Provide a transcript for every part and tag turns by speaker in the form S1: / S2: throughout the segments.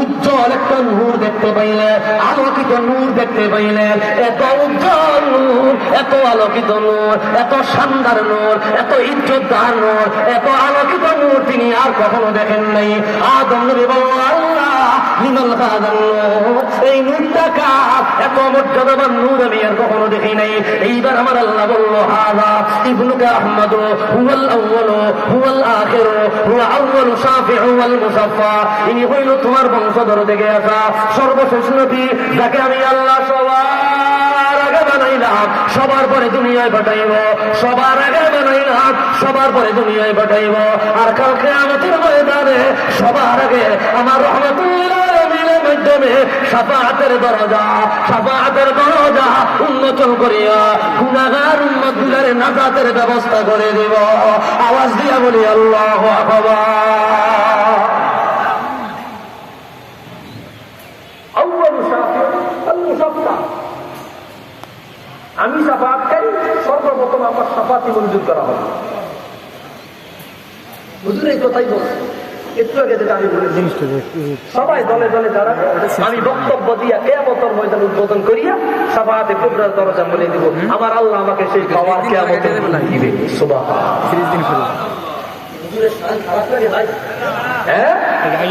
S1: উজ্জ্বল একটা নূর দেখতে পাইলে, আলোকিত নূর দেখতে পাইলে, এত উজ্জ্বল নূর, এত আলোকিত নূর, এত নূর, এত ইজ্জতদার নূর, এত আলোকিত নূর তিনি আর কখনো দেখেন নাই। আদম এই নূরটা কার? এত নূর আমি আর কখনো দেখি নাই। এইবার আমার আল্লাহ বলল, হাদা ইবনুকা আহমদ হুয়াল ইনি হইল তোমার বংশধর থেকে আসা। সর্বশেষ নবী, যাকে আমি আল্লাহ সবার আগে বানাইলাম, সবার পরে দুনিয়ায় পাঠাইব। সবার আগে বানাইলাম, সবার পরে দুনিয়ায় পাঠাইব। আর কালকে আমাদের ময়দানে সবার আগে আমার রহমতুল্লাহ মাধ্যমে সাফাতের দরজা সাফাতের দরজা উন্মোচন করিয়া গুনাগার উন্মত গুলারে নাজাতের ব্যবস্থা করে দেব। আওয়াজ দিয়া বলি, আল্লাহ
S2: মুসাফফা আমি সাফাতকারী সর্বপ্রথম আমার সাফাতি মঞ্জুর করা হবে। হুজুর কথাই বলছে। একটু আগে যেটা আমি বলেছি সবাই দলে দলে যারা আমি বক্তব্য দিয়া ময়দান উদ্বোধন করিয়া সাফাতে কুবরার দরজা বলে দিব। আমার আল্লাহ আমাকে সেই পাওয়ার দিবে সুবাহ হ্যাঁ?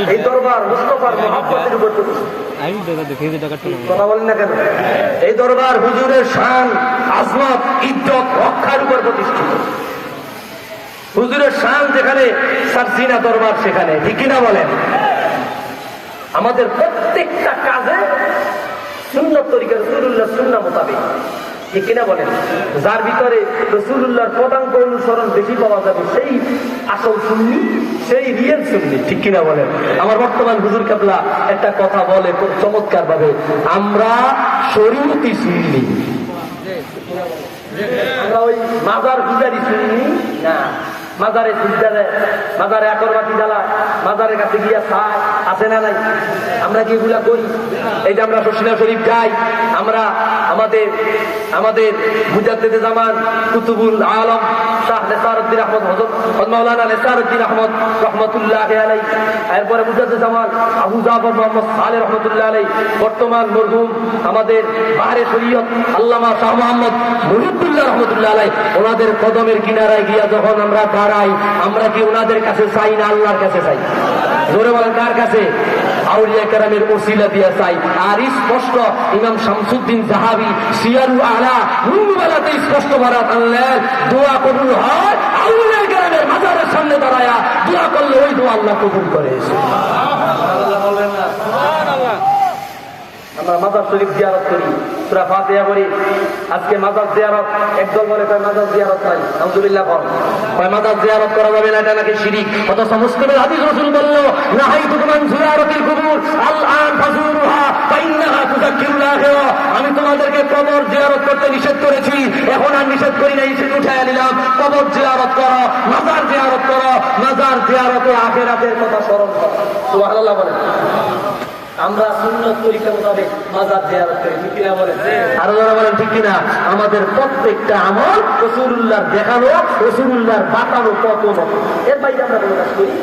S2: এই দরবার মুস্তফার মহাব্বতের উপর
S3: আমি দাদা দেখে যে টাকাটা
S2: কথা বলেন না কেন? এই দরবার হুজুরের শান আজমত ইজ্জত রক্ষার উপর প্রতিষ্ঠিত। হুজুরের শান যেখানে সারসিনা দরবার সেখানে। ঠিক কিনা বলেন? আমাদের প্রত্যেকটা কাজে সুন্নত তরিকা রসুল্লাহ সুন্না মোতাবেক। ঠিক বলেন? যার ভিতরে বেশি পাওয়া যাবে, সেই আসল সুন্নি, সেই রিয়েল সুন্নি। ঠিক বলেন? আমার বর্তমান একটা কথা বলে খুব চমৎকার ভাবে আমরা শরীয়তি সুন্নি। আমরা ওই মাজার পূজারি শুনি না। মাজারে সুবিধা দেয় মাজারে আকরবাতি জ্বালা মাজারের কাছে গিয়া খায় আছে না নাই? আমরা কি এগুলা করি? এই যে আমরা শশিনা শরীফ যাই আমরা আমাদের আমাদের মুজাদ্দেদে জামান কুতুবুল আলম শাহ নেসারুদ্দিন আহমদ হজরত মৌলানা নেসারুদ্দিন আহমদ রহমতুল্লাহ আলাই এরপরে মুজাদ্দেদ জামান আবু জাফর মোহাম্মদ সালে রহমতুল্লাহ আলাই বর্তমান মরহুম আমাদের বাহারে শরীয়ত আল্লামা শাহ মোহাম্মদ মহিবুল্লাহ রহমতুল্লাহ আলাই ওনাদের কদমের কিনারায় গিয়া যখন আমরা দাঁড়াই আমরা কি ওনাদের কাছে চাই না আল্লাহর কাছে চাই? জোরে বলেন, কার কাছে? আউলিয়া কেরামের স্পষ্ট শামসুদ্দিন আলা স্পষ্ট দোয়া কবুল কেরামের সামনে দাঁড়ায়া দোয়া করলে ওই দোয়া আল্লাহ কবুল করে বলবেন না আমরা মাজার শরীফ জিয়ারত করি। সুরা ফাতিহা করি আজকে মাজার জিয়ারত, একদল বলে কয় মাজার জিয়ারত নাই। আলহামদুলিল্লাহ বল কয় মাজার জিয়ারত করা যাবে না, এটা নাকি শিরিক? অথচ মুসলিমের হাদিস রাসূল বলল নাহাই তুকুমান জিয়ারতিল কুবুর আল আন ফাজুরুহা, ফাইন্নাহা তুযাক্কিরুল আমি তোমাদেরকে কবর জিয়ারত করতে নিষেধ করেছি। এখন আর নিষেধ করি না নিষেধ উঠায় নিলাম। কবর জিয়ারত করো, মাজার জিয়ারত করো, মাজার জিয়ারতে আখিরাতের কথা স্মরণ করো। সুবহানাল্লাহ বলেন। আমরা সুন্নত তরিকা মোতাবেক মাজার জিয়ারত করি ঠিক কিনা বলেন? আরও যারা বলেন ঠিক কিনা? আমাদের প্রত্যেকটা আমল রসুল্লাহর দেখানো রসুল্লাহর বাতানো কত এর বাইরে আমরা কোনো কাজ করি?